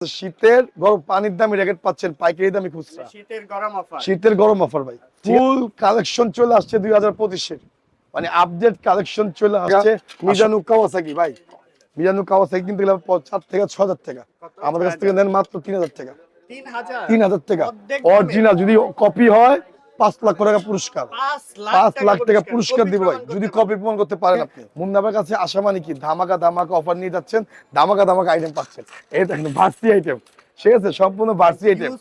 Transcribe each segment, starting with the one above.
শীতের গরম পানির দামি র্যাকেট পাচ্ছেন পাইকারি দামি খুচরা। শীতের গরম অফার শীতের গরম অফার ভাই। ফুল কালেকশন চলে আসছে দুই হাজার পঁচিশের। মানে আপডেট কালেকশন চলে আসছে। মিজানু কাওয়াসাকি ভাই। মিজানু কাওয়াসাকি কিন্তু চার থেকে ছ হাজার টাকা। আমাদের কাছ থেকে নেন মাত্র তিন হাজার টাকা। তিন হাজার? তিন হাজার টাকা। অরিজিনাল যদি কপি হয় পাঁচ লাখ টাকা পুরস্কার। পাঁচ লাখ টাকা পুরস্কার। দিব ভাই। যদি কপি প্রমাণ করতে পারেন আপনি। মুন্নাবের কাছে আসা মানে কি? ধামাকা ধামাকা অফার নিয়ে যাচ্ছেন ধামাকা ধামাকা আইটেম পাচ্ছেন। এই দেখেন ভার্সি আইটেম ঠিক আছে? সম্পূর্ণ ভার্সি আইটেম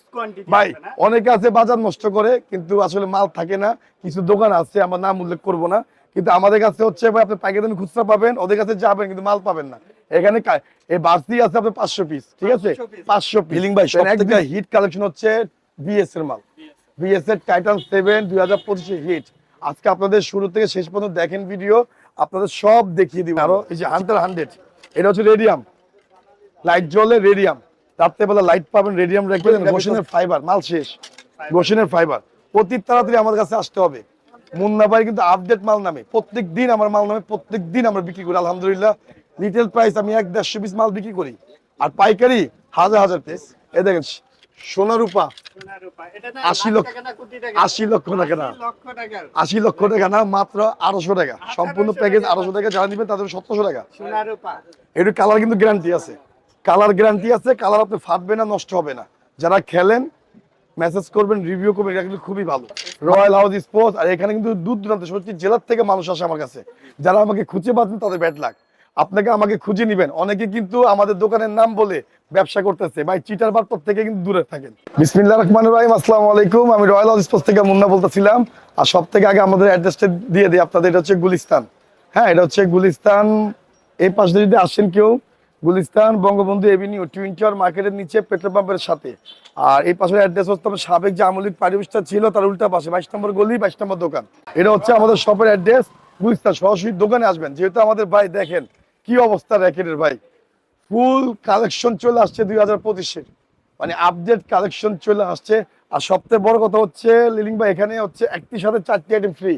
ভাই অনেকে আছে বাজার নষ্ট করে কিন্তু আসলে মাল থাকে না। কিছু দোকান আছে আমার নাম উল্লেখ করব না। কিন্তু আমাদের কাছে হচ্ছে ভাই আপনি দামে খুচরা পাবেন ওদের কাছে যাবেন কিন্তু মাল পাবেন না। এখানে এই বাড়তি আছে আপনার পাঁচশো পিস ঠিক আছে? পাঁচশো বিলিং ভাই হিট কালেকশন হচ্ছে বিএস এর মাল। বিএস এর টাইটান সেভেন দুই হাজার পঁচিশে হিট আজকে আপনাদের শুরু থেকে শেষ পর্যন্ত দেখেন ভিডিও আপনাদের সব দেখিয়ে দিব। আরও এই যে হান্টার হান্ড্রেড এটা হচ্ছে রেডিয়াম লাইট জ্বলে রেডিয়াম রাত্রেবেলা লাইট পাবেন রেডিয়াম রেখে গোশনের ফাইবার মাল শেষ। গোশনের ফাইবার অতি তাড়াতাড়ি আমার কাছে আসতে হবে। মুন্না ভাই কিন্তু আপডেট মাল নামে। প্রত্যেক দিন আমার মাল নামে প্রত্যেক দিন আমরা বিক্রি করি আলহামদুলিল্লাহ। রিটেল প্রাইস আমি এক দেড়শো পিস মাল বিক্রি করি। আর পাইকারি হাজার হাজার পিস এ দেখেন সোনা রূপা আশি লক্ষ- টাকা না আশি লক্ষ টাকা না। আশি লক্ষ টাকার আশি লক্ষ টাকা না মাত্র আড়াইশো টাকা। সম্পূর্ণ প্যাকেজ আড়াইশো টাকা যারা নিবেন তাদের সতেরোশো টাকা। কালার কিন্তু গ্যারান্টি আছে। কালার গ্যারান্টি আছে কালার আপনি ফাটবে না নষ্ট হবে না। যারা খেলেন মেসেজ করবেন রিভিউ করবেন এটা কিন্তু খুবই ভালো। রয়্যাল হাউস স্পোর্টস আর এখানে কিন্তু দূর দূরান্ত সত্যি জেলার থেকে মানুষ আসে আমার কাছে। যারা আমাকে খুঁজে পাচ্ছেন তাদের ব্যাড লাগ আপনাকে আমাকে খুঁজে নিবেন। অনেকে কিন্তু আমাদের দোকানের নাম বলে ব্যবসা করতেছে। ভাই, চিটার বার্তার থেকে কিন্তু দূরে থাকেন। বিসমিল্লাহ রহমান রাহিম, আসসালামু আলাইকুম। আমি রয়্যাল হাউস স্পোর্টস থেকে মুন্না বলতেছিলাম। আর সব থেকে আগে আমাদের অ্যাড্রেসটা দিয়ে দিই আপনাদের, এটা হচ্ছে গুলিস্তান। হ্যাঁ এটা হচ্ছে গুলিস্তান। এই পাশে যদি আসেন কেউ, Gulistan, Bangabandhu avenue twin tower মার্কেটের নিচে পেট্রোল পাম্পের সাথে। আর এই পাশের অ্যাড্রেস হচ্ছে আমার সাবেক যে আমলিক পারিবেশটা ছিল, তার উল্টা পাশে, বাইশ নম্বর গলি, বাইশ নম্বর দোকান। এটা হচ্ছে আমাদের শপের অ্যাড্রেস, গুলিস্তান। সরাসরি দোকানে আসবেন। যেহেতু আমাদের ভাই দেখেন কি অবস্থা র্যাকেটের ভাই? ফুল কালেকশন চলে আসছে দুই হাজার পঁচিশের। মানে আপডেট কালেকশন চলে আসছে। আর সবথেকে বড় কথা হচ্ছে, লিলিং ভাই, এখানে হচ্ছে একটির সাথে চারটি আইটেম ফ্রি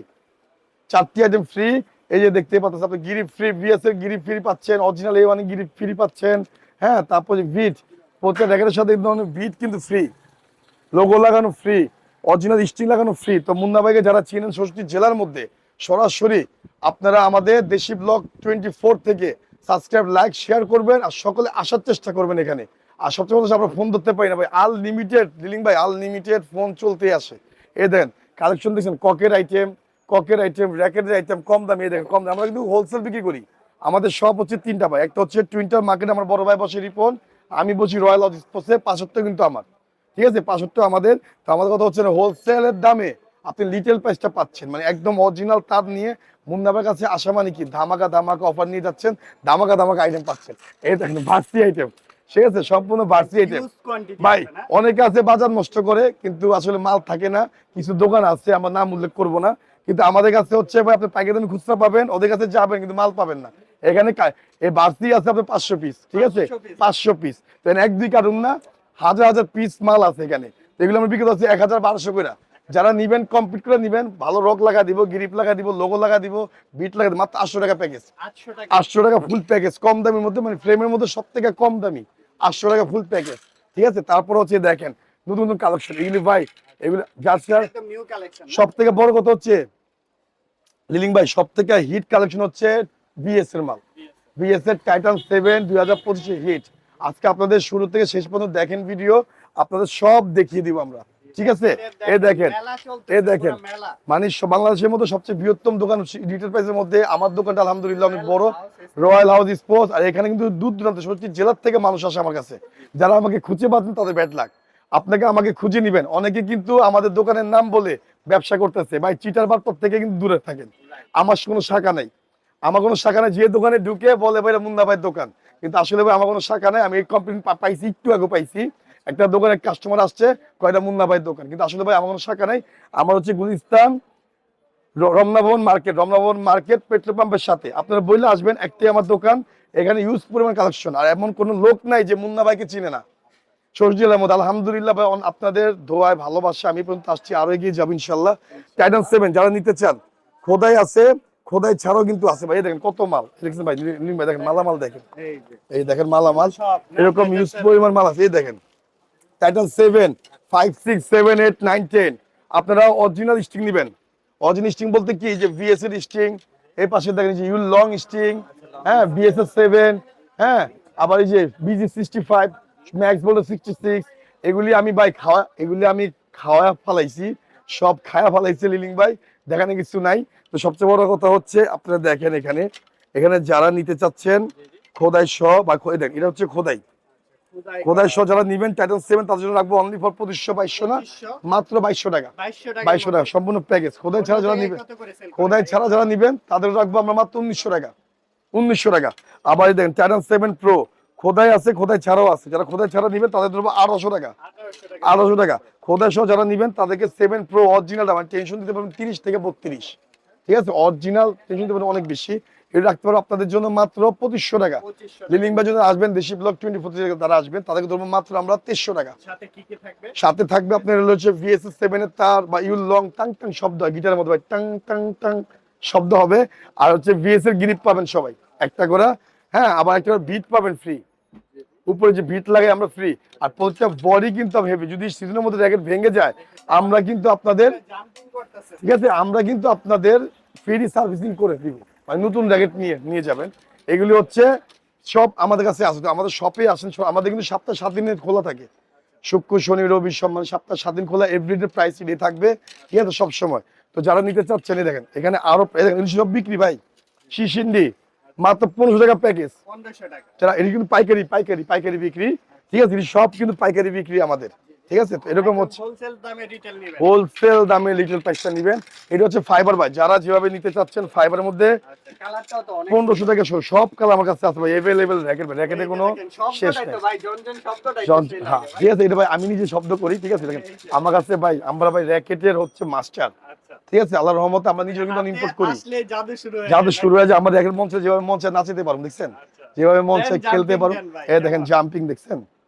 চারটি আইটেম ফ্রি এই যে দেখতে পাচ্ছেন আপনি গিরি ফ্রি বিএস এর গিরি ফ্রি পাচ্ছেন অরিজিনাল এ ওয়ান গিরি ফ্রি পাচ্ছেন। হ্যাঁ তারপর বিট প্রত্যেক র্যাকেটের সাথে এই ধরনের বিট কিন্তু ফ্রি লোগো লাগানো ফ্রি অরিজিনাল স্টিং লাগানো ফ্রি তো মুন্না ভাইকে যারা চিনেন, ষষ্ঠী জেলার মধ্যে সরাসরি আপনারা আমাদের দেশি ব্লগ টোয়েন্টি থেকে সাবস্ক্রাইব লাইক শেয়ার করবেন আর সকলে আসার চেষ্টা করবেন এখানে। আর সবচেয়ে কথা, আমরা ফোন ধরতে পারি না ভাই। আনলিমিটেড লিলিং ভাই আনলিমিটেড ফোন চলতে আসে। এ দেন কালেকশন দেখছেন ককের আইটেম ককের আইটেম র্যাকেটের আইটেম কম দামে দেখেন কম দামে। আমরা কিন্তু হোলসেল বিক্রি করি। আমাদের সব হচ্ছে তিনটা ভাই। একটা হচ্ছে টুইন্টার মার্কেট আমার বড় ভাই বসে রিপন আমি বলছি রয়্যাল অফিসে পাঁচাত্তর কিন্তু আমার। ঠিক আছে? পাঁচাত্তর আমাদের। তো আমাদের কথা হচ্ছে হোলসেলের দামে আপনি লিটেল প্রাইসটা পাচ্ছেন। মানে একদম অরিজিনাল তার নিয়ে মুন্নাবের কাছে আসা মানে কি? ধামাকা ধামাকা অফার নিয়ে যাচ্ছেন ধামাকা ধামাকা আইটেম পাচ্ছেন। এই দেখেন ভার্সি আইটেম ঠিক আছে? সম্পূর্ণ ভার্সি আইটেম ভাই অনেকে আছে বাজার নষ্ট করে কিন্তু আসলে মাল থাকে না। কিছু দোকান আছে আমার নাম উল্লেখ করব না। কিন্তু আমাদের কাছে হচ্ছে ভাই আপনি দামে খুচরা পাবেন ওদের কাছে যাবেন কিন্তু মাল পাবেন না। এখানে এই বাড়তি আছে আপনার পাঁচশো পিস ঠিক আছে? পাঁচশো পিস এক দুই কারণ না হাজার হাজার পিস মাল আছে এখানে। এগুলো আমরা বিক্রি করছি এক হাজার বারোশো করে যারা নিবেন কমপ্লিট করে নিবেন ভালো রক লাগা দিব গ্রিপ লাগা দিব লোগো লাগা দিব বিট লাগা মাত্র আটশো টাকা প্যাকেজ আটশো টাকা। ফুল প্যাকেজ কম দামের মধ্যে মানে ফ্রেমের মধ্যে সব থেকে কম দামি। আটশো টাকা ফুল প্যাকেজ ঠিক আছে? তারপর হচ্ছে দেখেন নতুন নতুন কালেকশন এগুলি ভাই এগুলো না? সব থেকে বড় কথা হচ্ছে লিলিং ভাই সব থেকে হিট কালেকশন হচ্ছে বিএস এর মাল। বিএস এর টাইটান সেভেন দুই হাজার পঁচিশে হিট আজকে আপনাদের শুরু থেকে শেষ পর্যন্ত দেখেন ভিডিও আপনাদের সব দেখিয়ে দিব আমরা। ঠিক আছে? এ দেখেন এ দেখেন মানে বাংলাদেশের মধ্যে সবচেয়ে বৃহত্তম দোকান রিটেল প্রাইসের মধ্যে। আমার দোকানটা আলহামদুলিল্লাহ অনেক বড়। রয়্যাল হাউস স্পোর্টস আর এখানে কিন্তু দূর দূরান্ত সত্যি জেলার থেকে মানুষ আসে আমার কাছে। যারা আমাকে খুঁজে পাচ্ছেন তাদের ব্যাড লাগ আপনাকে আমাকে খুঁজে নিবেন। অনেকে কিন্তু আমাদের দোকানের নাম বলে ব্যবসা করতেছে। ভাই চিটার বার্তার থেকে কিন্তু দূরে থাকেন। আমার কোনো শাখা নেই। আমার কোনো শাখা নেই। যে দোকানে ঢুকে বলে ভাই মুন্না ভাইয়ের দোকান। কিন্তু আসলে ভাই আমার কোনো শাখা নেই। আমি এই কমপ্লেন পাইছি একটু আগে পাইছি। একটা দোকানে কাস্টমার আসছে কয়টা মুন্না ভাইয়ের দোকান? কিন্তু আসলে ভাই আমার কোনো শাখা নেই। আমার হচ্ছে গুলিস্তান রমনা ভবন মার্কেট রমনা ভবন মার্কেট পেট্রোল পাম্পের সাথে। আপনারা বললে আসবেন একটাই আমার দোকান এখানে ইউজ পরিমাণ কালেকশন আর এমন কোনো লোক নাই যে মুন্না ভাইকে চিনে না। সরজিল আহমদ আলহামদুলিল্লাহ ভাই আপনাদের ধোয়ায় ভালোবাসা আমি পর্যন্ত আসছি আরও এগিয়ে যাব ইনশাল্লাহ। টাইটান সেভেন যারা নিতে চান খোদাই আছে খোদাই ছাড়াও কিন্তু আছে ভাই। দেখেন কত মাল। দেখছেন ভাই ভাই দেখেন মালামাল দেখেন। এই দেখেন মালামাল। এরকম ইউজ পরিমাণ মাল আছে। এই দেখেন। Titan seven five six seven eight nine ten আপনারা অরিজিনাল স্টিং নেবেন। অরিজিনাল স্টিং বলতে কি? যে বিএস এর স্টিং এই পাশে দেখেন যে ইউল লং স্টিং হ্যাঁ বিএস এর সেভেন হ্যাঁ আবার এই যে বিজি সিক্সটি ফাইভ ম্যাক্স বলতে সিক্সটি সিক্স এগুলি আমি ভাই খাওয়া, এগুলি আমি খাওয়া ফালাইছি, সব খায়া ফালাইছে লিলিং ভাই দেখানে কিছু নাই। তো সবচেয়ে বড় কথা হচ্ছে, আপনারা দেখেন এখানে এখানে যারা নিতে চাচ্ছেন, খোদাই শ বা দেখেন, এটা হচ্ছে খোদাই। খোদাই যারা নিবেন টাইটাল সেভেন তাদের জন্য রাখব অনলি ফর পঁচিশশো বাইশশো না মাত্র বাইশশো টাকা। বাইশশো টাকা সম্পূর্ণ প্যাকেজ খোদাই ছাড়া যারা নিবেন? যারা নিবেন তাদের রাখব আমরা মাত্র উনিশশো টাকা। উনিশশো টাকা। আবার দেখেন টাইটান সেভেন প্রো খোদাই আছে খোদাই ছাড়াও আছে? যারা খোদাই ছাড়া নিবেন তাদের ধরবো আঠারোশো টাকা। আঠারোশো টাকা। খোদাই সহ যারা নিবেন তাদেরকে সেভেন প্রো অরিজিনাল মানে টেনশন দিতে পারবেন তিরিশ থেকে বত্রিশ। ঠিক আছে? অরিজিনাল টেনশন দিতে পারবেন অনেক বেশি। এটা রাখতে পারব আপনাদের জন্য মাত্র পঁচিশশো টাকা। 2500 টাকা। বা যদি আসবেন দেশি ব্লক টোয়েন্টি ফোর থেকে তারা আসবেন তাদেরকে ধরবো মাত্র আমরা তেইশশো টাকা। সাথে থাকবে? আপনার হলো হচ্ছে ভিএসএস সেভেন এর তার বা ইউল লং টাং টাং শব্দ হয় গিটারের মধ্যে ভাই টাং টাং টাং শব্দ হবে। আর হচ্ছে ভিএস এর গ্রিপ পাবেন সবাই। একটা করে হ্যাঁ আবার একটা বিট পাবেন ফ্রি উপরে যে বিট লাগে আমরা ফ্রি আর প্রত্যেকটা বডি কিন্তু হেভি যদি সিজনের মধ্যে র্যাকেট ভেঙে যায় আমরা কিন্তু আপনাদের ঠিক আছে? আমরা কিন্তু আপনাদের ফ্রি সার্ভিসিং করে দিব। মানে নতুন র্যাকেট নিয়ে নিয়ে যাবেন। এগুলি হচ্ছে সব আমাদের কাছে আসে আমাদের শপে আসেন আমাদের কিন্তু সপ্তাহ সাত দিনের খোলা থাকে। শুক্র শনি রবি সম্মান সপ্তাহ সাত দিন খোলা এভরিডে প্রাইস দিয়ে থাকবে। ঠিক আছে সব সময়। তো যারা নিতে চাচ্ছেন দেখেন এখানে আরও দেখেন সব বিক্রি ভাই। শিশিন্ডি মাত্র পনেরোশো টাকা প্যাকেজ 1500 টাকা। যারা এটি কিন্তু পাইকারি পাইকারি পাইকারি বিক্রি। ঠিক আছে সব কিন্তু পাইকারি বিক্রি আমাদের। ঠিক আছে? এরকম হচ্ছে। হোলসেল দামে লিটল প্রাইসটা নেবেন। এটা হচ্ছে ফাইবার ভাই যারা যেভাবে নিতে চাচ্ছেন ফাইবারের মধ্যে আচ্ছা পনেরোশো টাকা সব কালার আমার কাছে আছে ভাই এভেলেবেল র্যাকেট ভাই র্যাকেটে কোনো শেষ নেই। হ্যাঁ ঠিক আছে এটা ভাই আমি নিজে শব্দ করি ঠিক আছে? দেখেন আমার কাছে ভাই আমরা ভাই র্যাকেটের হচ্ছে মাস্টার আচ্ছা। ঠিক আছে? আল্লাহর রহমতে আমরা কিন্তু ইম্পোর্ট করি। যাদের শুরু হয়ে যায় আমরা র্যাকেট মঞ্চে যেভাবে মঞ্চে নাচিতে পারব দেখছেন? আচ্ছা। যেভাবে মঞ্চে খেলতে jumping পারব। এ দেখেন জাম্পিং দেখছেন? যে দেখেন।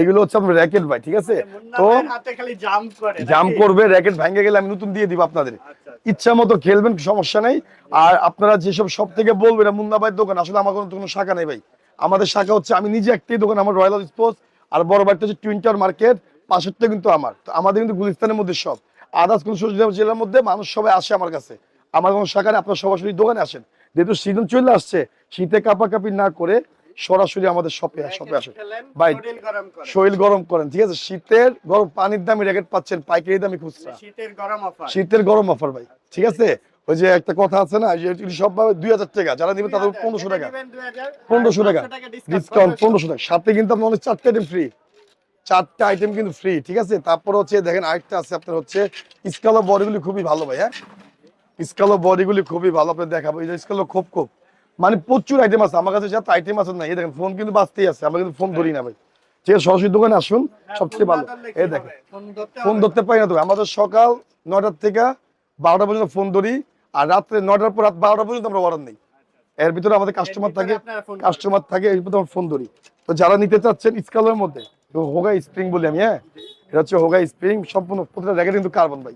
এগুলো হচ্ছে আপনার র্যাকেট ভাই ঠিক আছে? তো হাতে খালি জাম্প করে জাম্প করবে র্যাকেট ভেঙে গেলে আমি নতুন দিয়ে দিব আপনাদের। আচ্ছা ইচ্ছা মতো খেলবেন সমস্যা নেই। আর আপনারা যেসব সব থেকে বলবেন মুন্না ভাইয়ের দোকান আসলে আমার কোনো কোনো শাখা নেই ভাই। আমাদের শাখা হচ্ছে আমি নিজে একটাই দোকান আমার রয়্যাল স্পোর্টস আর বড় ভাইটা হচ্ছে টুইন্টার মার্কেট পাশেরটা কিন্তু আমার। তো আমাদের কিন্তু গুলিস্তানের মধ্যে সব। আদার্স কোন জেলার মধ্যে মানুষ সবাই আসে আমার কাছে। আমার কোনো শাখা নেই আপনারা সরাসরি দোকানে আসেন। যেহেতু সিজন চলে আসছে শীতে কাপাকাপি না করে সরাসরি আমাদের শপে শপে আসেন ভাই শরীর গরম করেন। ঠিক আছে? শীতের গরম পানির দামি র্যাকেট পাচ্ছেন পাইকারি দামি খুচরা। শীতের গরম অফার শীতের গরম অফার ভাই ঠিক আছে? ওই যে একটা কথা আছে না সব পাবে দুই হাজার টাকা যারা নিবে তাদের পনেরোশো টাকা। পনেরোশো টাকা। ডিসকাউন্ট পনেরোশো। টাকা। সাথে কিন্তু আপনার অনেক চারটে আইটেম ফ্রি চারটে আইটেম কিন্তু ফ্রি ঠিক আছে? তারপর হচ্ছে দেখেন আরেকটা আছে আপনার হচ্ছে স্কালো বডিগুলি খুবই ভালো ভাই হ্যাঁ? স্কালো বডিগুলি খুবই ভালো আপনার দেখাবো। এই যে স্কালো খুব খুব। মানে প্রচুর আইটেম আছে আমার কাছে যত আইটেম আছে না এই দেখেন ফোন কিন্তু বাঁচতেই আছে আমরা কিন্তু ফোন ধরি না ভাই। ঠিক আছে সরাসরি দোকানে আসুন সবচেয়ে ভালো। এই দেখেন ফোন ধরতে পারি না তো আমাদের সকাল নয়টার থেকে বারোটা পর্যন্ত ফোন ধরি আর রাত্রে নয়টার পর রাত বারোটা পর্যন্ত আমরা অর্ডার নেই। এর ভিতরে আমাদের কাস্টমার থাকে কাস্টমার থাকে এর ভিতরে আমরা ফোন ধরি। তো যারা নিতে চাচ্ছেন স্কালের মধ্যে তো হোগা স্প্রিং বলি আমি হ্যাঁ? এটা হচ্ছে হোগা স্প্রিং সম্পূর্ণ প্রতিটা র্যাকেট কিন্তু কার্বন ভাই।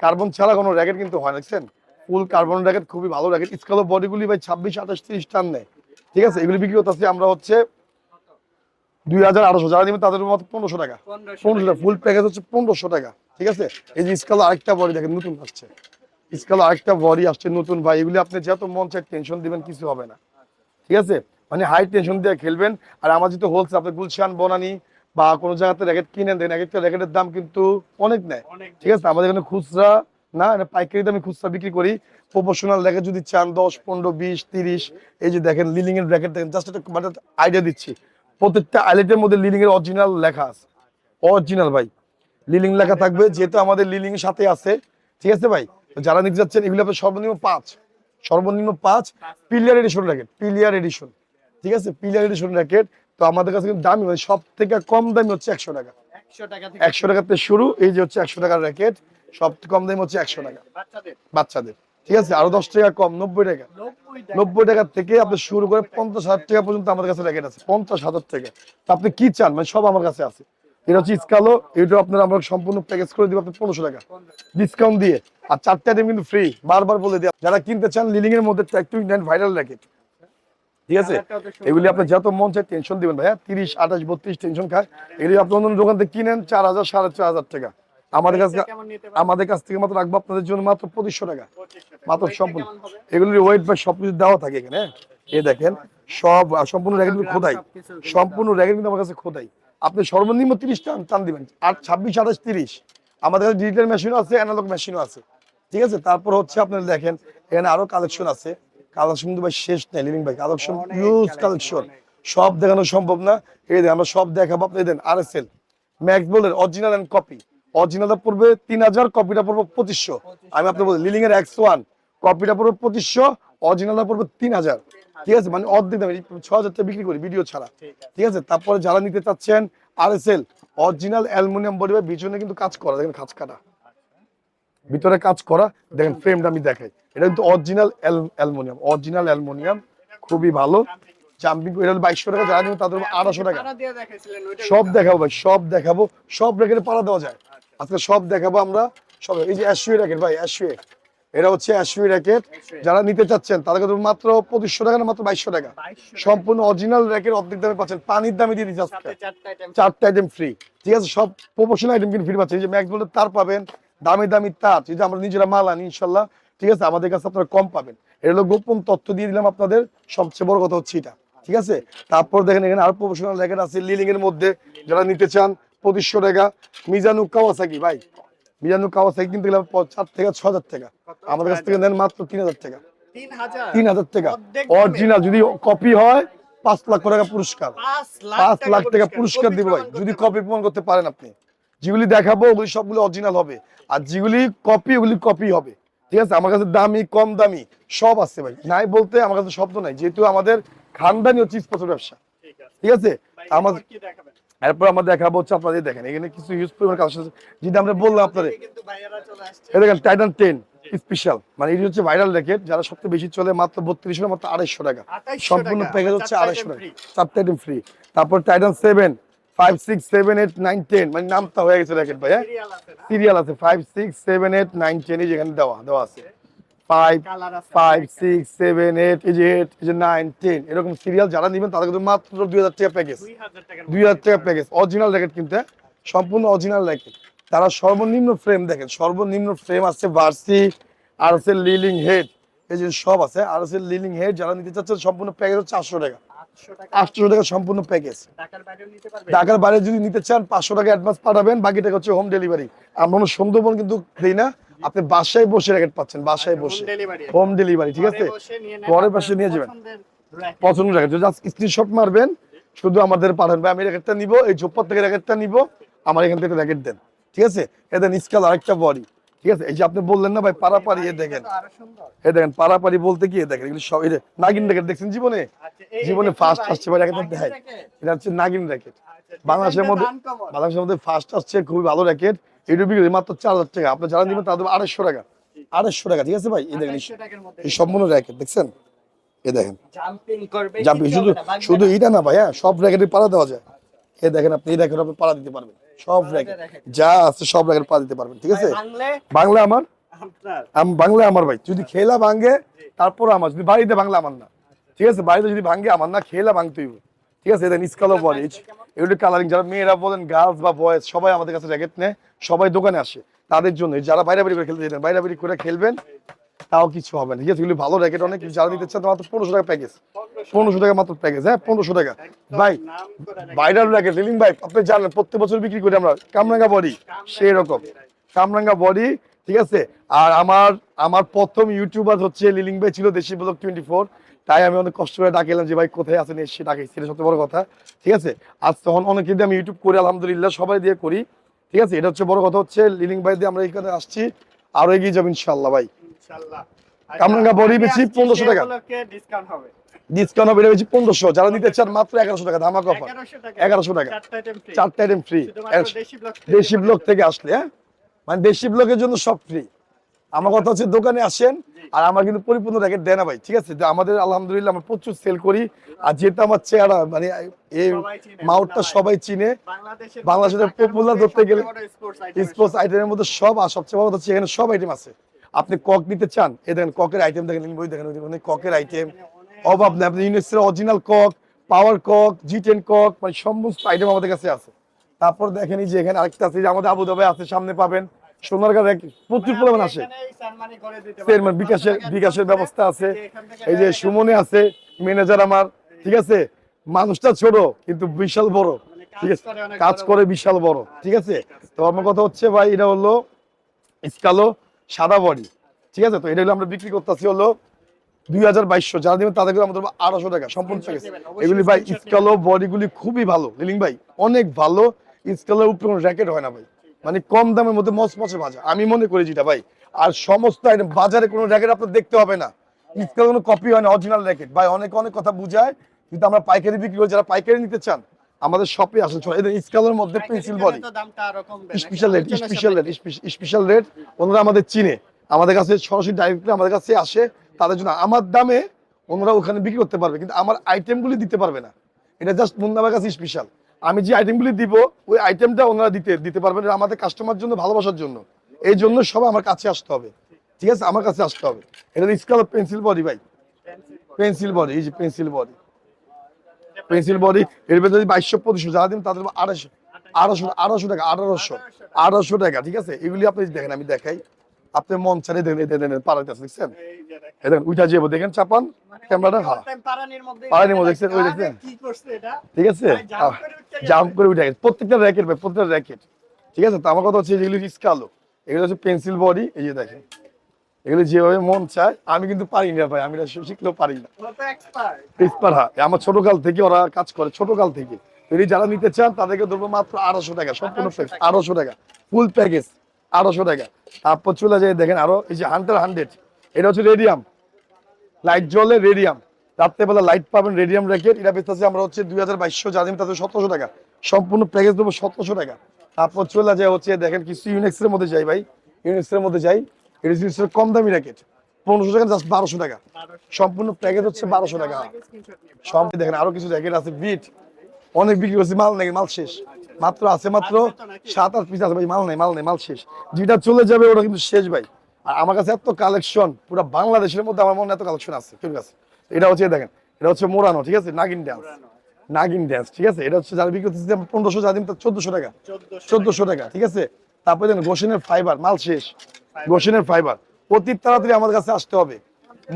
কার্বন ছাড়া কোনো র্যাকেট কিন্তু হয় না দেখছেন? ফুল কার্বন র্যাকেট খুবই ভালো র্যাকেট স্কালো বডিগুলি ভাই ছাব্বিশ আঠাশ তিরিশ টান নেয়। ঠিক আছে? এগুলি বিক্রি করতেছি আমরা হচ্ছে দুই হাজার আঠারোশো যারা তাদের মতো পনেরোশো টাকা। পনেরোশো টাকা। ফুল প্যাকেজ হচ্ছে পনেরোশো টাকা। ঠিক আছে? এই যে স্কালো আরেকটা বডি দেখেন নতুন আসছে। স্কালো আরেকটা বডি আসছে নতুন। ভাই এগুলি আপনি যত মন চায় টেনশন দিবেন কিছু হবে না। ঠিক আছে? মানে হাই টেনশন দিয়ে খেলবেন। আর আমার যেহেতু হোলসেল আপনি গুলশান বনানি বা কোনো জায়গাতে র্যাকেট কিনেন দেন এক একটা র্যাকেটের দাম কিন্তু অনেক নেয়। ঠিক আছে? আমাদের এখানে খুচরা না এটা পাইকারি দামে খুচরা বিক্রি করি। প্রফেশনাল র্যাকেট যদি চান দশ পনেরো বিশ তিরিশ এই যে দেখেন লিলিং এর র্যাকেট দেখেন জাস্ট একটা মানে আইডিয়া দিচ্ছি। প্রত্যেকটা আইলেটের মধ্যে লিলিং এর অরিজিনাল লেখা আছে। অরিজিনাল ভাই। লিলিং লেখা থাকবে যেহেতু আমাদের লিলিং এর সাথে আছে। ঠিক আছে ভাই? যারা নিতে যাচ্ছেন এগুলো আপনার সর্বনিম্ন পাঁচ। সর্বনিম্ন পাঁচ পিলিয়ার এডিশন র্যাকেট পিলিয়ার এডিশন ঠিক আছে? পিলিয়ার এডিশন র্যাকেট তো আমাদের কাছে কিন্তু দামি মানে সব থেকে কম দামি হচ্ছে একশো টাকা। একশো টাকা থেকে শুরু এই যে হচ্ছে একশো টাকার র্যাকেট সব কম দামি হচ্ছে একশো টাকা। বাচ্চাদের। ঠিক আছে, আরও দশ টাকা কম, নব্বই টাকা। নব্বই টাকা থেকে আপনি শুরু করে পঞ্চাশ হাজার টাকা পর্যন্ত কাছে আছে পঞ্চাশ হাজার টাকা। আপনি কি চান? মানে সব আমার কাছে আছে। এটা হচ্ছে স্কালো এটা আপনার আমরা সম্পূর্ণ প্যাকেজ করে দিব, আপনার পনেরোশো টাকা। ডিসকাউন্ট দিয়ে। আর চারটে আইটেম কিন্তু ফ্রি বারবার বলে দেওয়া যারা কিনতে চান লিলিং এর মধ্যে ভাইরাল র্যাকেট ঠিক আছে। এগুলি আপনার যত মন চায় টেনশন দিবেন ভাইয়া। তিরিশ, আঠাশ, বত্রিশ টেনশন খায়। এগুলি আপনি অন্য দোকান থেকে কিনেন, চার হাজার, সাড়ে চার হাজার টাকা। আমাদের কাছে? আমাদের কাছ থেকে মাত্র রাখব আপনাদের জন্য মাত্র পঁচিশশো টাকা। মাত্র সম্পূর্ণ। এগুলির ওয়েট বা সবকিছু দেওয়া থাকে এখানে এ দেখেন সব সম্পূর্ণ র্যাকেট কিন্তু খোদাই। সম্পূর্ণ র্যাকেট কিন্তু আমার কাছে খোদাই। আপনি সর্বনিম্ন তিরিশ টান টান দিবেন। আর ছাব্বিশ আঠাশ তিরিশ। আমাদের কাছে ডিজিটাল মেশিনও আছে অ্যানালগ মেশিনও আছে। ঠিক আছে? তারপর হচ্ছে আপনারা দেখেন এখানে আরও কালেকশন আছে। কালেকশন কিন্তু ভাই শেষ নেই লিভিং ভাই কালেকশন ইউজ কালেকশন সব দেখানো সম্ভব না। এই আমরা সব দেখাবো আপনি দেন আর এস এল ম্যাক্স বলের অরিজিনাল অ্যান্ড কপি অরিজিনালটা পড়বে তিন হাজার কপিটা পড়বে পঁচিশশো। আমি আপনি বলি লিলিং এর এক্স ওয়ান কপিটা পড়বে পঁচিশশো, অরিজিনালটা পড়বে তিন হাজার। ঠিক আছে? মানে অর্ধেক দামে ছ হাজার টাকা বিক্রি করি ভিডিও ছাড়া। ঠিক আছে। তারপরে যারা নিতে চাচ্ছেন R S L original aluminium body বা পিছনে কিন্তু কাজ করা, দেখেন কাজ কাটা। ভিতরে কাজ করা, দেখেন ফ্রেমটা আমি দেখাই। এটা কিন্তু অরিজিনাল অ্যালুমিনিয়াম অরিজিনাল অ্যালুমিনিয়াম, খুবই ভালো। জাম্পিং এটা হলো বাইশশো টাকা যারা নেবে তাদের আড়াইশো টাকা। পাড়া দিয়ে দেখাইছিলেন, ওইটা সব দেখাবো ভাই সব দেখাবো। সব র্যাকেটে পাড়া দেওয়া যায়। আজকে সব দেখাবো আমরা। সব এই যে অ্যাশুয়ে র্যাকেট ভাই অ্যাশুয়ে এটা হচ্ছে অ্যাশুয়ে র্যাকেট যারা নিতে চাচ্ছেন তাদেরকে তো মাত্র পঁচিশশো টাকা না মাত্র বাইশশো টাকা। সম্পূর্ণ অরিজিনাল র্যাকেট অর্ধেক দামে পাচ্ছেন। পানির দামে দিয়ে দিচ্ছে আজকে। চারটা আইটেম ফ্রি ঠিক আছে সব প্রমোশনাল আইটেম কিন্তু ফ্রি পাচ্ছেন। এই যে ম্যাক্স বলে তার পাবেন দামি দামি তার। এই যে আমরা নিজেরা মাল আনি ইনশাল্লাহ। ঠিক আছে আমাদের কাছে আপনারা কম পাবেন। এটা হলো গোপন তথ্য দিয়ে দিলাম আপনাদের। সবচেয়ে বড় কথা হচ্ছে এটা। ঠিক আছে? তারপর দেখেন এখানে আরও প্রফেশনাল র্যাকেট আছে লিলিং এর মধ্যে যারা নিতে চান পঁচিশশো টাকা। মিজানু কাওয়াসাকি ভাই। মিজানু কাওয়াসাকি কিনতে গেলে চার থেকে ছ হাজার টাকা। আমাদের কাছ থেকে নেন মাত্র তিন হাজার টাকা। তিন হাজার? টাকা। অরিজিনাল যদি কপি হয় পাঁচ লাখ টাকা পুরস্কার। পাঁচ লাখ টাকা। পুরস্কার। দিব ভাই। যদি কপি প্রমাণ করতে পারেন আপনি। যেগুলি দেখাবো ওগুলি সবগুলো অরিজিনাল হবে। আর যেগুলি কপি ওগুলি কপি হবে। ঠিক আছে? আমার কাছে দামি কম দামি সব আছে ভাই। নাই বলতে আমার কাছে শব্দ নাই। যেহেতু আমাদের খানদানি হচ্ছে ইস্পাতের ব্যবসা। ঠিক আছে। আমার এরপর আমরা দেখাবো হচ্ছে আপনাদের দেখেন এখানে কিছু ইউজ পরিমাণ কালেকশন আছে। যেটা আমরা বললাম আপনাদের। দেখেন টাইটান টেন স্পেশাল মানে এটি হচ্ছে ভাইরাল র্যাকেট যারা সবচেয়ে বেশি চলে মাত্র বত্রিশশো মাত্র আড়াইশো টাকা। সম্পূর্ণ প্যাকেজ হচ্ছে আড়াইশো টাকা। চারটে আইটেম ফ্রি তারপর Titan seven five six seven eight nine ten মানে নামটা হয়ে গেছে র্যাকেট ভাই হ্যাঁ? সিরিয়াল আছে five six seven eight nine ten এই যেখানে দেওয়া দেওয়া আছে। ফাইভ Colour আছে ফাইভ অনেক। সিক্স সেভেন এইট এই যে এইট এই যে নাইন টেন এরকম সিরিয়াল যারা নেবেন তাদের কিন্তু মাত্র দুই হাজার টাকা প্যাকেজ দুই হাজার টাকা প্যাকেজ অরিজিনাল র্যাকেট কিনতে সম্পূর্ণ অরিজিনাল র্যাকেট তারা সর্বনিম্ন ফ্রেম দেখেন সর্বনিম্ন ফ্রেম আছে ভার্সি আর আছে লিলিং হেড এই যে সব আছে আর আছে লিলিং হেড যারা নিতে চাচ্ছেন সম্পূর্ণ প্যাকেজ হচ্ছে আটশো টাকা। আটশো টাকা। সম্পূর্ণ প্যাকেজ ঢাকার বাইরে যদি নিতে চান পাঁচশো টাকা অ্যাডভান্স পাঠাবেন বাকি টাকা হচ্ছে হোম ডেলিভারি আমরা সুন্দরবন কিন্তু দিই না আপনি বাসায় বসে র্যাকেট পাচ্ছেন বাসায় বসে। হোম ডেলিভারি ঠিক আছে? পরে পাশে নিয়ে যাবেন। পছন্দ র্যাকেট জাস্ট স্ক্রিনশট মারবেন শুধু আমাদের পাঠান ভাই আমি র্যাকেটটা নিব এই ঝোপ্পার থেকে র্যাকেটটা নিব আমার এখান থেকে র্যাকেট দেন ঠিক আছে? এ দেন স্কাল আরেকটা বডি ঠিক আছে? এই যে আপনি বললেন না ভাই পারাপারি এ দেখেন। এ দেখেন পারাপারি বলতে কি এ দেখেন এগুলো সব নাগিন র্যাকেট দেখছেন জীবনে? আচ্ছা জীবনে এটা ফার্স্ট আসছে ভাই র্যাকেট দেখাই। এটা হচ্ছে নাগিন র্যাকেট। আচ্ছা, বাংলাদেশের মধ্যে বাংলাদেশের মধ্যে ফার্স্ট আসছে খুবই ভালো র্যাকেট। এটু বিক্রি মাত্র চার হাজার টাকা। আপনি যারা নেবেন তাদের আড়াইশো টাকা। আড়াইশো টাকা ঠিক আছে ভাই? এই দেখেন এই- 2800 টাকার মধ্যে এই সম্পূর্ণ র্যাকেট দেখছেন? এ দেখেন। জাম্পিং শুধু শুধু এটা না ভাই হ্যাঁ সব র্যাকেটে পাড়া দেওয়া যায়। এ দেখেন আপনি এই র্যাকেট আপনি পাড়া দিতে পারবেন। সব র্যাকেট যা আছে সব র্যাকেট পাড়া দিতে পারবেন ঠিক আছে? বাংলা আমার? আপনার। আম- বাংলা আমার ভাই। যদি খেলা ভাঙে তারপর আমার। যদি বাড়িতে বাংলা আমার না ঠিক আছে? বাড়িতে যদি ভাঙে আমার না খেলা ভাঙতেই হবে। ঠিক আছে এটা নিষ্কালো বলে এগুলো কালারিং যারা মেয়েরা বলেন গার্লস বা বয়েজ সবাই আমাদের কাছে র্যাকেট নেয়, সবাই দোকানে আসে। তাদের জন্য যারা বাইরে বাইরে করে খেলতে যেতেন বাইরে বাইরে করে খেলবেন, তাও কিছু হবে না। ঠিক আছে ভালো র্যাকেট অনেক, যারা নিতে চান, মাত্র পনেরোশো টাকা প্যাকেজ পনেরোশো টাকা মাত্র প্যাকেজ হ্যাঁ পনেরোশো টাকা। ভাই ভাইরাল র্যাকেট লিলিং ভাই, আপনি জানেন, প্রত্যেক বছর বিক্রি করি আমরা, কামরাঙ্গা বডি সেই রকম কামরাঙ্গা বডি, ঠিক আছে? আর আমার আমার প্রথম ইউটিউবার হচ্ছে লিলিং ভাই, ছিল দেশি ব্লক টোয়েন্টি ফোর তাই আমি অনেক কষ্ট করে ডাকিলাম যে ভাই কোথায় আছেন? এসে ডাকে সেটা সবচেয়ে বড় কথা ঠিক আছে? আজ তখন অনেকে দিয়ে আমি ইউটিউব করি আলহামদুলিল্লাহ সবাই দিয়ে করি ঠিক আছে? এটা হচ্ছে বড় কথা হচ্ছে লিলিং ভাই দিয়ে আমরা এখানে আসছি আরও এগিয়ে যাব ইনশাল্লাহ ভাই। কামরাঙ্গা বড়ি বেশি আসছি, 1500 টাকা। সেগুলোকে হবে। ডিসকাউন্ট হবে বেশি পনেরোশো। যারা নিতে চান মাত্র এগারোশো টাকা ধামাক অফার এগারোশো টাকা। চারটা item আইটেম ফ্রি শুধুমাত্র দেশি ব্লক থেকে দেশি ব্লক থেকে আসলে হ্যাঁ? মানে দেশি ব্লকের জন্য সব ফ্রি আমার কথা হচ্ছে দোকানে আসেন আর আমার কিন্তু পরিপূর্ণ র্যাকেট দেয় না ভাই ঠিক আছে? আমাদের আলহামদুলিল্লাহ আমরা প্রচুর সেল করি আর যেটা আমার চেহারা মানে এই মাউটটা সবাই চিনে বাংলাদেশের মধ্যে ধরতে গেলে স্পোর্টস আইটেমের মধ্যে সব আর সবচেয়ে বড় কথা হচ্ছে এখানে সব আইটেম আছে। আপনি কক নিতে চান এ দেখেন ককের আইটেম দেখেন বই দেখেন দেখেন, ককের আইটেম অভাব নেই আপনি ইউনিক্সের original cock power cock G ten cock মানে সমস্ত আইটেম আমাদের কাছে আছে। তারপর দেখেন এই যে এখানে আরেকটা আছে যে আমাদের আবু ধাবি আছে সামনে পাবেন। সোনারগাঁ এক প্রচুর পরিমাণ আসে বিকাশের বিকাশের ব্যবস্থা আছে। এই যে সুমনে আছে ম্যানেজার আমার ঠিক আছে? মানুষটা ছোট কিন্তু বিশাল বড় ঠিক আছে? কাজ করে বিশাল বড় ঠিক আছে? তো আমার কথা হচ্ছে ভাই এটা হলো স্কালো সাদা বডি ঠিক আছে? তো এটা হলো আমরা বিক্রি করতেছি হলো দুই হাজার বাইশশো। যারা দেবেন তাদের আমাদের আড়াইশো টাকা সম্পূর্ণ অবশ্যই এগুলি ভাই স্কালো বডিগুলি খুবই ভালো। লিলিং ভাই অনেক ভালো। স্কালের উপরে কোনো র্যাকেট হয় না ভাই। মানে কম দামের মধ্যে মচমচে ভাজা। আমি মনে করি যেটা ভাই। আর সমস্ত আইটেম বাজারে কোনো র্যাকেট আপনার দেখতে হবে না। স্কাল কোনো কপি হয় না অরিজিনাল র্যাকেট। ভাই অনেক অনেক কথা বুঝায় কিন্তু আমরা পাইকারি বিক্রি করি। যারা পাইকারি নিতে চান আমাদের শপে চলো এদের স্কালের মধ্যে পেন্সিল বডি নাকি? Special rate special rate special rate ওনারা আমাদের চিনে। আমাদের কাছে সরাসরি ডাইরেক্টলি আমাদের কাছে আসে। তাদের জন্য আমার দামে ওনারা ওখানে বিক্রি করতে পারবে কিন্তু আমার আইটেমগুলি দিতে পারবে না। এটা জাস্ট মুন্দাবার কাছে স্পেশাল আমি যে আইটেমগুলি দিব ওই আইটেমটা ওনারা দিতে দিতে পারবেন আমাদের কাস্টমার জন্য ভালোবাসার জন্য। এই জন্য সবাই আমার কাছে আসতে হবে। ঠিক আছে? আমার কাছে আসতে হবে। এটা স্কাল পেন্সিল বডি ভাই। পেন্সিল বডি এই যে পেন্সিল বডি পেন্সিল বডি এর ভেতরে যদি বাইশশো পঁচিশশো যারা দিন তাদের আড়াইশো। আড়াইশো আড়াইশো টাকা আঠারোশো। আঠারোশো টাকা ঠিক আছে? এগুলি আপনি দেখেন আমি দেখাই। আপনি মন ছাড়ে দেখেন পাড়াতে আছে দেখছেন? দেখেন। উঠা যাব দেখেন চাপান ক্যামেরাটা হ্যাঁ। পারানির মধ্যে দেখছেন, ওই দেখছেন? ঠিক আছে? জাম্প করে উঠে গেছে। প্রত্যেকটা র্যাকেট ভাই প্রত্যেকটা র্যাকেট ঠিক আছে? তো আমার কথা হচ্ছে যেগুলো স্কালো। এগুলো হচ্ছে পেন্সিল বডি এই যে দেখেন। এগুলো যেভাবে মন চায় আমি কিন্তু পারি না ভাই আমি শিখলেও পারি না। পিসপার হ্যাঁ। আমার ছোট কাল থেকে ওরা কাজ করে ছোটকাল থেকে। যদি যারা নিতে চান তাদেরকে ধরবো মাত্র আড়াইশো টাকা সম্পূর্ণ প্যাকেজ আড়াইশো টাকা। ফুল প্যাকেজ আড়াইশো টাকা। তারপর চলে যায় দেখেন আরও এই যে হান্টার হান্ড্রেড। এটা হচ্ছে রেডিয়াম লাইট জ্বলে রেডিয়াম রাত্রেবেলা লাইট পাবেন রেডিয়াম র্যাকেট এটা বেচতেছে আমরা হচ্ছে দুই হাজার বাইশশো তাদের সতেরোশো টাকা। সম্পূর্ণ প্যাকেজ দেবো সতেরোশো টাকা। তারপর চলে যায় হচ্ছে, দেখেন কিছু ইউনিক্সের মধ্যে যাই ভাই। ইউনিক্সের মধ্যে যাই। এটা কম দামি র্যাকেট পনেরোশো টাকা জাস্ট বারোশো টাকা। সম্পূর্ণ প্যাকেজ হচ্ছে বারোশো টাকা। সব দেখেন আরও কিছু জ্যাকেট আছে বিট অনেক বিক্রি মাল নেই, মাল শেষ। মাত্র আছে মাত্র নাকি? সাত আট পিস আছে ভাই, মাল নেই মাল নেই, মাল শেষ। যেটা চলে যাবে, ওটা কিন্তু শেষ ভাই। আর আমার কাছে এত কালেকশন পুরো বাংলাদেশের মধ্যে আমার মনে এত কালেকশন আছে কেউ কাছে এটা হচ্ছে দেখেন এটা হচ্ছে মোরানো ঠিক আছে? নাগিন ড্যান্স নাগিন ড্যান্স ঠিক আছে? এটা হচ্ছে যারা বিক্রি করতেছে পনেরোশো যা দিন চোদ্দশো টাকা। চোদ্দশো টাকা ঠিক আছে? তারপরে দেখেন গোসেনের ফাইবার মাল শেষ। গোসেনের ফাইবার অতি তাড়াতাড়ি আমার কাছে আসতে হবে।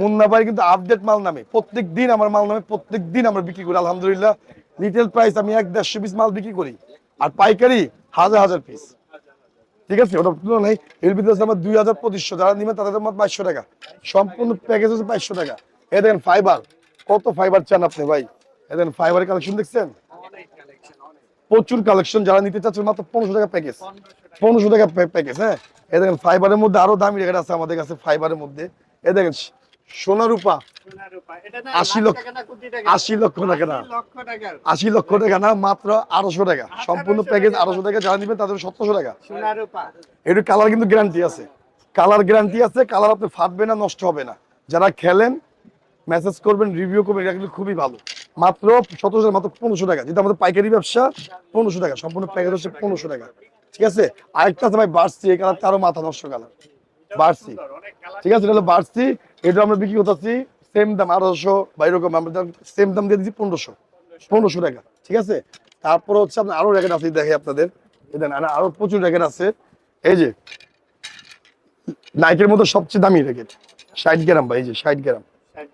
মুন্না ভাই কিন্তু আপডেট মাল নামে। প্রত্যেক দিন আমার মাল নামে প্রত্যেক দিন আমরা বিক্রি করি আলহামদুলিল্লাহ। রিটেল প্রাইস আমি এক দেড়শো পিস মাল বিক্রি করি। আর পাইকারি হাজার হাজার পিস ঠিক আছে? ওটা তুলো নেই। এর ভিতরে আমার দুই হাজার পঁচিশশো। যারা নিবে তাদের আমার বাইশশো টাকা। সম্পূর্ণ প্যাকেজ হচ্ছে বাইশশো টাকা। এ দেখেন ফাইবার কত ফাইবার চান আপনি ভাই? এ দেখেন ফাইবারের কালেকশন দেখছেন। প্রচুর কালেকশন যারা নিতে চাচ্ছেন মাত্র পনেরোশো টাকা প্যাকেজ পনেরোশো টাকা প্যাকেজ হ্যাঁ? এ দেখেন ফাইবারের মধ্যে আরও দামি রেখে আছে আমাদের কাছে ফাইবারের মধ্যে। এ দেখেন সোনা রূপা সোনার উপা। এটা না আশি লক্ষ-? আশি লক্ষ টাকা না। আশি লক্ষ টাকা না মাত্র আড়াইশো টাকা। সম্পূর্ণ প্যাকেজ আড়াইশো টাকা যারা নিবেন তাদের সতেরোশো টাকা। সোনার কালার কিন্তু গ্যারান্টি আছে। কালার গ্যারান্টি আছে কালার আপনি ফাটবে না নষ্ট হবে না। যারা খেলেন মেসেজ করবেন রিভিউ করবেন এটা কিন্তু খুবই ভালো। মাত্র সতেরোশো মাত্র পনেরোশো টাকা। যেটা আমাদের পাইকারি ব্যবসা পনেরোশো টাকা। সম্পূর্ণ প্যাকেজ হচ্ছে পনেরোশো টাকা। ঠিক আছে? আরেকটা আছে ভাই বাড়ছি এই কালারটা আরও মাথা নষ্ট কালার বাড়ছি। ঠিক আছে? এটা বাড়ছি এটা আমরা বিক্রি করতেছি সেম দাম আঠারোশো বা এরকম। আমরা সেম দাম দিয়ে দিচ্ছি পনেরোশো। পনেরোশো টাকা। ঠিক আছে? তারপর হচ্ছে আপনার আরও র্যাকেট আছে দেখে আপনাদের। দেখেন, আরও প্রচুর র্যাকেট আছে। এই যে নাইকের মধ্যে সবচেয়ে দামি র্যাকেট ষাট গ্রাম বা এই যে ষাট গ্রাম।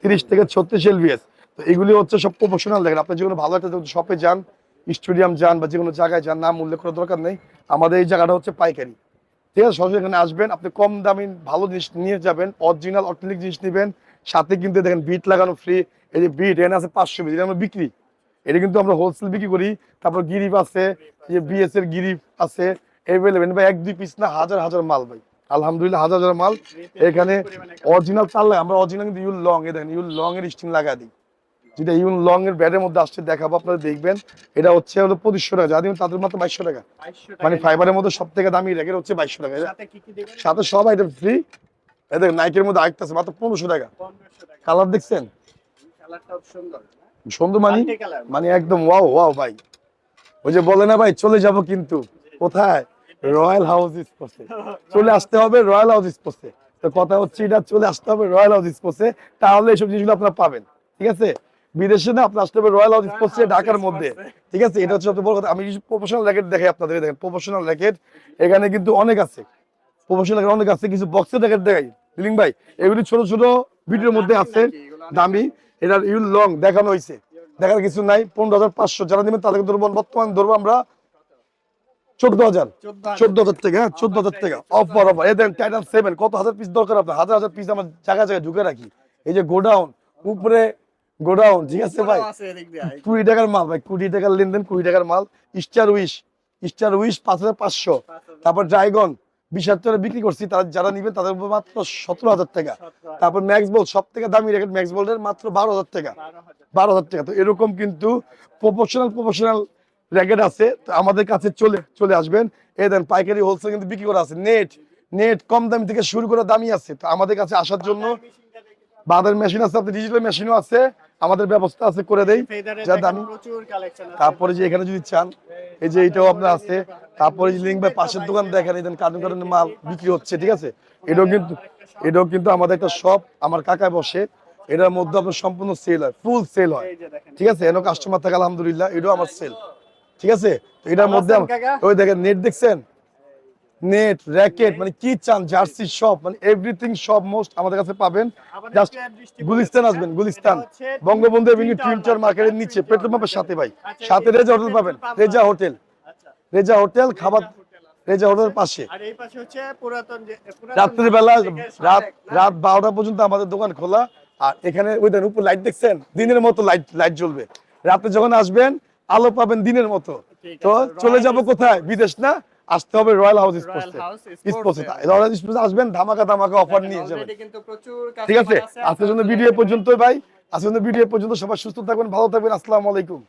তিরিশ থেকে ছত্রিশ এলবিএস তো এগুলি হচ্ছে সব প্রফেশনাল দেখেন আপনি যে কোনো ভালো একটা শপে যান স্টেডিয়াম যান বা যে কোনো জায়গায় যান, নাম উল্লেখ করার দরকার নেই। আমাদের এই জায়গাটা হচ্ছে পাইকারি। ঠিক আছে, সরাসরি এখানে আসবেন, আপনি কম দামি ভালো জিনিস নিয়ে যাবেন অরিজিনাল অথেন্টিক জিনিস নেবেন, সাথে কিন্তু দেখেন বিট লাগানো ফ্রি এই যে বিট এখানে আছে পাঁচশো বিট আমরা বিক্রি। এটা কিন্তু আমরা হোলসেল বিক্রি করি, তারপর গিরিফ আছে যে বিএস এর গিরিফ আছে এভেলেবেল ভাই এক দুই পিস না, হাজার হাজার মাল ভাই। আলহামদুলিল্লাহ হাজার হাজার মাল। এখানে অরিজিনাল তার লাগে আমরা অরিজিনাল কিন্তু ইউল লং এ দেখেন ইউল লং এর স্টিং লাগা দিই। যেটা ইউল লং এর ব্যাডের মধ্যে আসছে দেখাবো আপনারা দেখবেন। এটা হচ্ছে হলো পঁচিশশো টাকা যা দিবেন তাদের মাত্র বাইশশো টাকা। মানে ফাইবারের মধ্যে সব থেকে দামি র্যাকেট হচ্ছে বাইশশো টাকা। সাথে সব আইটেম ফ্রি দেখেন নাইকের মধ্যে আরেকটা আছে মাত্র পনেরোশো টাকা। কালার দেখছেন? সুন্দর মানে? মানে একদম ওয়াও ওয়াও ভাই। ওই যে বলে না ভাই চলে যাব কিন্তু। কোথায়? রয়্যাল হাউস স্পোর্টসে চলে আসতে হবে রয়্যাল হাউস স্পোর্টসে তো কথা হচ্ছে এটা চলে আসতে হবে রয়্যাল হাউস স্পোর্টসে তাহলে এইসব জিনিসগুলো আপনারা পাবেন ঠিক আছে? বিদেশে না আপনি আসতে হবে রয়্যাল হাউস স্পোর্টসে ঢাকার মধ্যে ঠিক আছে? এটা হচ্ছে সবচেয়ে বড় কথা। আমি প্রফেশনাল র্যাকেট দেখাই আপনাদের দেখেন প্রফেশনাল র্যাকেট এখানে কিন্তু অনেক আছে। প্রফেশনাল র্যাকেট অনেক আছে কিছু বক্সের র্যাকেট দেখাই। দিলিং ভাই এগুলি ছোট ছোট ভিডিওর মধ্যে আছে দামি এটার ইউল লং দেখানো হয়েছে দেখার কিছু নাই পনেরো হাজার পাঁচশো। যারা নেবেন তাদেরকে ধরবো বর্তমান ধরবো আমরা চোদ্দ হাজার। চোদ্দ হাজার। টাকা হ্যাঁ চোদ্দ হাজার টাকা অফার অফার। এই দেখেন টাইটান সেভেন কত হাজার পিস দরকার আপনার? হাজার হাজার পিস আমার জায়গা জায়গায় ঢুকে রাখি। এই যে গোডাউন উপরে গোডাউন ঠিক আছে ভাই? আছে এদিক দিয়ে কুড়ি টাকার মাল ভাই কুড়ি টাকার লেনদেন কুড়ি টাকার মাল। স্টার উইশ স্টার উইশ পাঁচ হাজার পাঁচশো। তারপর ড্রাইগন বিশ হাজার টাকা বিক্রি করছি তারা যারা নিবেন তাদের উপর মাত্র সতেরো হাজার টাকা। তারপর ম্যাক্স বল সব থেকে দামি ম্যাক্স বলের মাত্র বারো হাজার টাকা। বারো হাজার। টাকা। তো এরকম কিন্তু প্রফেশনাল প্রফেশনাল র্যাকেট আছে আমাদের কাছে চলে চলে আসবেন। এই দেন পাইকারি হোলসেল কিন্তু বিক্রি করা আছে। নেট নেট কম দামি থেকে শুরু করে দামি আছে। তো আমাদের কাছে আসার জন্য বাদের মেশিন আছে, আপনার ডিজিটাল মেশিনও আছে। আমাদের ব্যবস্থা আছে, করে দেই। যা দামি। তারপরে যে এখানে যদি চান, এই যে এটাও আপনার আছে। তারপরে যে লিঙ্ক ভাই, পাশের দোকান দেখেন, এই কার্টুন কার্টুনের মাল বিক্রি হচ্ছে, ঠিক আছে? এটাও কিন্তু এটাও কিন্তু আমাদের একটা শপ আমার কাকায় বসে। এটার মধ্যে আপনার সম্পূর্ণ সেল হয় ফুল সেল হয়। ঠিক আছে? এনো কাস্টমার থাকে, আলহামদুলিল্লাহ, এটাও আমার সেল ঠিক আছে? তো এটার মধ্যে? ওই দেখেন নেট দেখছেন? নেট র্যাকেট মানে কি চান জার্সি সব মানে এভরিথিং সব মোস্ট আমাদের কাছে পাবেন। জাস্ট গুলিস্তান আসবেন Gulistan. Bangabandhu avenue Tower twin tower market, মার্কেটের নিচে পেট্রোল পাম্পের সাথে ভাই। আচ্ছা, সাথে রেজা হোটেল পাবেন রেজা হোটেল রেজা হোটেল খাবার রেজা হোটেলের পাশে। আর এই পাশে হচ্ছে পুরাতন যে পুরাতন রাত্রিবেলা রাত রাত বারোটা পর্যন্ত আমাদের দোকান খোলা। আর এখানে ওই দেন উপর লাইট দেখছেন? দিনের মতো লাইট লাইট জ্বলবে। রাতে যখন আসবেন আলো পাবেন দিনের মতো। তো চলে যাব কোথায়? বিদেশ না? আসতে হবে রয়্যাল হাউস স্পোর্টসে স্পোর্টসে রয়্যাল হাউস স্পোর্টসে আসবেন ধামাকা ধামাকা অফার নিয়ে যাবেন। কিন্তু প্রচুর ঠিক আছে? আজকের জন্য ভিডিও পর্যন্তই ভাই। আজকের জন্য ভিডিও পর্যন্ত সবাই সুস্থ থাকবেন ভালো থাকবেন। আসসালামু আলাইকুম।